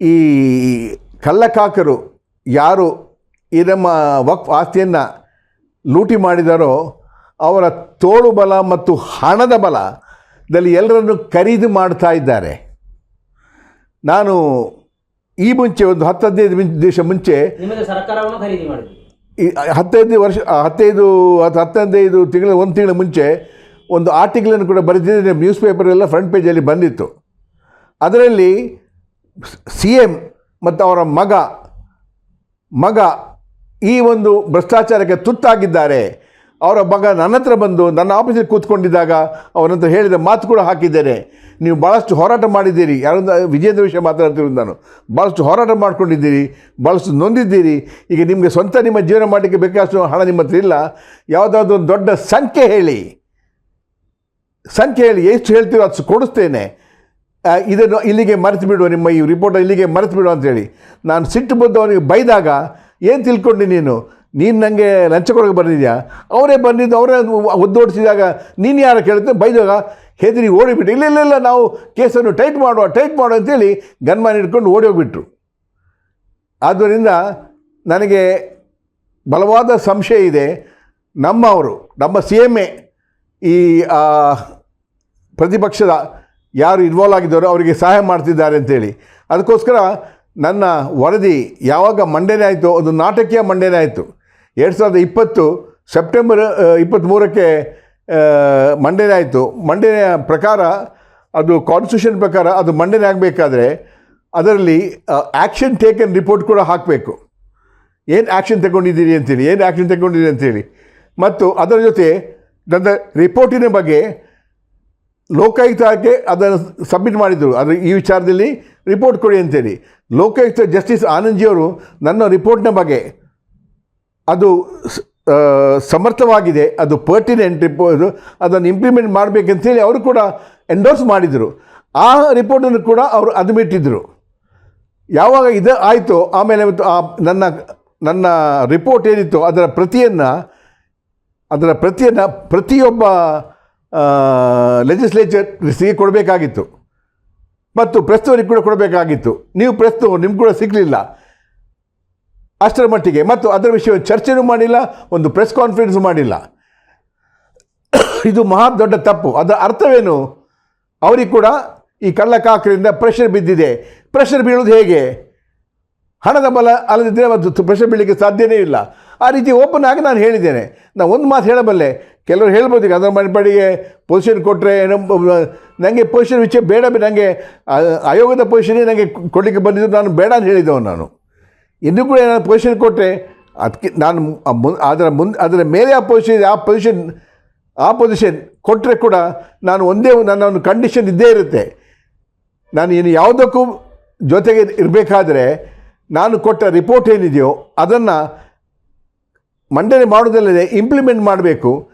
ಈ ಕಳ್ಳಕಾಕರು ಯಾರು ಈ ನಮ್ಮ ವಕ್ಫ್ ಆಸ್ತಿಯನ್ನು ಲೂಟಿ ಮಾಡಿದಾರೋ ಅವರ ತೋಳು ಬಲ ಮತ್ತು ಹಣದ ಬಲದಲ್ಲಿ ಎಲ್ಲರನ್ನು ಖರೀದಿ ಮಾಡ್ತಾ ಇದ್ದಾರೆ. ನಾನು ಈ ಮುಂಚೆ ಒಂದು ಹತ್ತು ಹದಿನೈದು ದಿವಸ ಮುಂಚೆ ಈ ಹತ್ತೈದು ವರ್ಷ ಹತ್ತೈದು ಹತ್ತು ಹತ್ತೈದು ತಿಂಗಳ ಒಂದು ತಿಂಗಳ ಮುಂಚೆ ಒಂದು ಆರ್ಟಿಕಲನ್ನು ಕೂಡ ಬರೆದಿದ್ದೆ ನ್ಯೂಸ್ ಪೇಪರೆಲ್ಲ ಫ್ರಂಟ್ ಪೇಜಲ್ಲಿ ಬಂದಿತ್ತು. ಅದರಲ್ಲಿ ಸಿ ಎಂ ಮತ್ತು ಅವರ ಮಗ ಮಗ ಈ ಒಂದು ಭ್ರಷ್ಟಾಚಾರಕ್ಕೆ ತುತ್ತಾಗಿದ್ದಾರೆ. ಅವರ ಮಗ ನನ್ನ ಹತ್ರ ಬಂದು ನನ್ನ ಆಫೀಸಲ್ಲಿ ಕೂತ್ಕೊಂಡಿದ್ದಾಗ ಅವನ ಹತ್ರ ಹೇಳಿದ ಮಾತು ಕೂಡ ಹಾಕಿದ್ದೇನೆ. ನೀವು ಭಾಳಷ್ಟು ಹೋರಾಟ ಮಾಡಿದ್ದೀರಿ. ಯಾರೊಂದು ವಿಜೇಂದ್ರ ವಿಷಯ ಮಾತಾಡ್ತಿರೋದು ನಾನು. ಭಾಳಷ್ಟು ಹೋರಾಟ ಮಾಡ್ಕೊಂಡಿದ್ದೀರಿ ಭಾಳಷ್ಟು ನೊಂದಿದ್ದೀರಿ. ಈಗ ನಿಮಗೆ ಸ್ವಂತ ನಿಮ್ಮ ಜೀವನ ಮಾಡಲಿಕ್ಕೆ ಬೇಕಾದಷ್ಟು ಹಣ ನಿಮ್ಮ ಹತ್ರ ಇಲ್ಲ. ಯಾವುದಾದ್ರೂ ಒಂದು ದೊಡ್ಡ ಸಂಖ್ಯೆ ಹೇಳಿ. ಸಂಖ್ಯೆ ಹೇಳಿ ಎಷ್ಟು ಹೇಳ್ತೀರೋ ಅಷ್ಟು ಕೊಡಿಸ್ತೇನೆ. ಇದನ್ನು ಇಲ್ಲಿಗೆ ಮರೆತು ಬಿಡುವ ನಿಮ್ಮ ಈ ರಿಪೋರ್ಟ್ ಇಲ್ಲಿಗೆ ಮರೆತು ಬಿಡು ಅಂತೇಳಿ. ನಾನು ಸಿಟ್ಟು ಬಂದು ಅವನಿಗೆ ಬೈದಾಗ ಏನು ತಿಳ್ಕೊಂಡು ನೀನು? ನೀನು ನನಗೆ ಲಂಚ ಕೊಡೋಕೆ ಬಂದಿದ್ಯಾ? ಅವರೇ ಬಂದಿದ್ದು, ಅವರೇ ಒದ್ದೋಡಿಸಿದಾಗ ನೀನು ಯಾರು ಕೇಳುತ್ತೆ? ಬೈದಾಗ ಹೆದರಿ ಓಡಿಬಿಟ್ಟು, ಇಲ್ಲ ಇಲ್ಲ ಇಲ್ಲ, ನಾವು ಕೇಸನ್ನು ಟೈಟ್ ಮಾಡುವ ಟೈಟ್ ಮಾಡುವ ಅಂತೇಳಿ ಗನ್ಮಾನ್ ಹಿಡ್ಕೊಂಡು ಓಡಿ ಹೋಗ್ಬಿಟ್ರು ಆದ್ದರಿಂದ ನನಗೆ ಬಲವಾದ ಸಂಶಯ ಇದೆ. ನಮ್ಮವರು, ನಮ್ಮ ಸಿ ಎಂ ಎ, ಈ ಪ್ರತಿಪಕ್ಷದ ಯಾರು ಇನ್ವಾಲ್ವ್ ಆಗಿದ್ದಾರೋ ಅವರಿಗೆ ಸಹಾಯ ಮಾಡ್ತಿದ್ದಾರೆ ಅಂತೇಳಿ. ಅದಕ್ಕೋಸ್ಕರ ನನ್ನ ವರದಿ ಯಾವಾಗ ಮಂಡನೆ ಆಯಿತು ಅದು ನಾಟಕೀಯ ಮಂಡನೆ ಆಯಿತು. ಎರಡು ಸಾವಿರದ ಇಪ್ಪತ್ತು ಸೆಪ್ಟೆಂಬರ್ ಇಪ್ಪತ್ತ್ಮೂರಕ್ಕೆ ಮಂಡನೆ ಆಯಿತು. ಮಂಡನೆಯ ಪ್ರಕಾರ ಅದು ಕಾನ್ಸ್ಟಿಟ್ಯೂಷನ್ ಪ್ರಕಾರ ಅದು ಮಂಡನೆ ಆಗಬೇಕಾದ್ರೆ ಅದರಲ್ಲಿ ಆ್ಯಕ್ಷನ್ ಟೇಕನ್ ರಿಪೋರ್ಟ್ ಕೂಡ ಹಾಕಬೇಕು. ಏನು ಆ್ಯಕ್ಷನ್ ತಗೊಂಡಿದ್ದೀರಿ ಅಂತೇಳಿ, ಏನು ಆ್ಯಕ್ಷನ್ ತಗೊಂಡಿದ್ದೀರಿ ಅಂತೇಳಿ. ಮತ್ತು ಅದರ ಜೊತೆ ನನ್ನ ರಿಪೋರ್ಟಿನ ಬಗ್ಗೆ ಲೋಕಾಯುಕ್ತಕ್ಕೆ ಅದನ್ನು ಸಬ್ಮಿಟ್ ಮಾಡಿದರು. ಅದರ ಈ ವಿಚಾರದಲ್ಲಿ ರಿಪೋರ್ಟ್ ಕೊಡಿ ಅಂತೇಳಿ. ಲೋಕಾಯುಕ್ತ ಜಸ್ಟಿಸ್ ಆನಂದ್ಜಿಯವರು ನನ್ನ ರಿಪೋರ್ಟ್ನ ಬಗ್ಗೆ ಅದು ಸಮರ್ಥವಾಗಿದೆ, ಅದು ಪರ್ಟಿನೆಂಟ್ ರಿಪೋರ್ಟ್ ಅದನ್ನು ಇಂಪ್ಲಿಮೆಂಟ್ ಮಾಡಬೇಕಂತೇಳಿ ಅವರು ಕೂಡ ಎಂಡೋರ್ಸ್ ಮಾಡಿದರು. ಆ ರಿಪೋರ್ಟನ್ನು ಕೂಡ ಅವರು ಅದುಮಿಟ್ಟಿದ್ದರು ಯಾವಾಗ ಇದು ಆಯಿತು, ಆಮೇಲೆ ಮತ್ತು ಆ ನನ್ನ ನನ್ನ ರಿಪೋರ್ಟ್ ಏನಿತ್ತು ಅದರ ಪ್ರತಿಯನ್ನು ಅದರ ಪ್ರತಿಯನ್ನು ಪ್ರತಿಯೊಬ್ಬ ಲೆಜಿಸ್ಲೇಚರ್ಸಿಗೆ ಕೊಡಬೇಕಾಗಿತ್ತು. ಮತ್ತು ಪ್ರೆಸ್ನವರಿಗೆ ಕೂಡ ಕೊಡಬೇಕಾಗಿತ್ತು. ನೀವು ಪ್ರೆಸ್ನು ನಿಮ್ಗೆ ಕೂಡ ಸಿಗಲಿಲ್ಲ. ಅಷ್ಟರ ಮಟ್ಟಿಗೆ. ಮತ್ತು ಅದರ ವಿಷಯ ಚರ್ಚೆನೂ ಮಾಡಿಲ್ಲ, ಒಂದು ಪ್ರೆಸ್ ಕಾನ್ಫರೆನ್ಸ್ ಮಾಡಿಲ್ಲ. ಇದು ಮಹಾ ದೊಡ್ಡ ತಪ್ಪು. ಅದರ ಅರ್ಥವೇನು? ಅವರಿಗೆ ಕೂಡ ಈ ಕಳ್ಳಕಾಕರಿಂದ ಪ್ರೆಷರ್ ಬಿದ್ದಿದೆ. ಪ್ರೆಷರ್ ಬೀಳೋದು ಹೇಗೆ? ಹಣದ ಬಲ ಅಲ್ಲದಿದ್ದರೆ ಮತ್ತು ಪ್ರೆಷರ್ ಬೀಳಲಿಕ್ಕೆ ಸಾಧ್ಯವೇ ಇಲ್ಲ. ಆ ರೀತಿ ಓಪನ್ ಆಗಿ ನಾನು ಹೇಳಿದ್ದೇನೆ. ನಾನು ಒಂದು ಮಾತು ಹೇಳಬಲ್ಲೆ. ಕೆಲವರು ಹೇಳ್ಬೋದು ಈಗ ಅದರ ಮನೆಪಡಿಗೆ ಪೊಸಿಷನ್ ಕೊಟ್ಟರೆ ನನಗೆ ಪೊಸಿಷನ್ ವಿಚಾರ ಬೇಡ ನನಗೆ ಆಯೋಗದ ಪೊಸಿಷನ್ನೇ ನನಗೆ ಕೊಡಲಿಕ್ಕೆ ಬಂದಿದ್ದು ನಾನು ಬೇಡ ಅಂತ ಹೇಳಿದ್ದೆವು ನಾನು. ಇನ್ನೂ ಕೂಡ ಏನಾದ್ರು ಪೊಸಿಷನ್ ಕೊಟ್ಟರೆ ಅದಕ್ಕೆ ನಾನು ಅದರ ಮುಂದೆ, ಅದರ ಮೇಲೆ ಆ ಪೊಸಿಷನ್ ಆ ಪೊಸಿಷನ್ ಆ ಪೊಸಿಷನ್ ಕೊಟ್ಟರೆ ಕೂಡ ನಾನು ಒಂದು- ನನ್ನ ಒಂದು ಕಂಡೀಷನ್ ಇದ್ದೇ ಇರುತ್ತೆ. ನಾನು ಇನ್ನು ಯಾವುದಕ್ಕೂ ಜೊತೆಗೆ ಇರಬೇಕಾದ್ರೆ ನಾನು ಕೊಟ್ಟ ರಿಪೋರ್ಟ್ ಏನಿದೆಯೋ ಅದನ್ನು ಮಂಡನೆ ಮಾಡುವುದಲ್ಲದೆ ಇಂಪ್ಲಿಮೆಂಟ್ ಮಾಡಬೇಕು.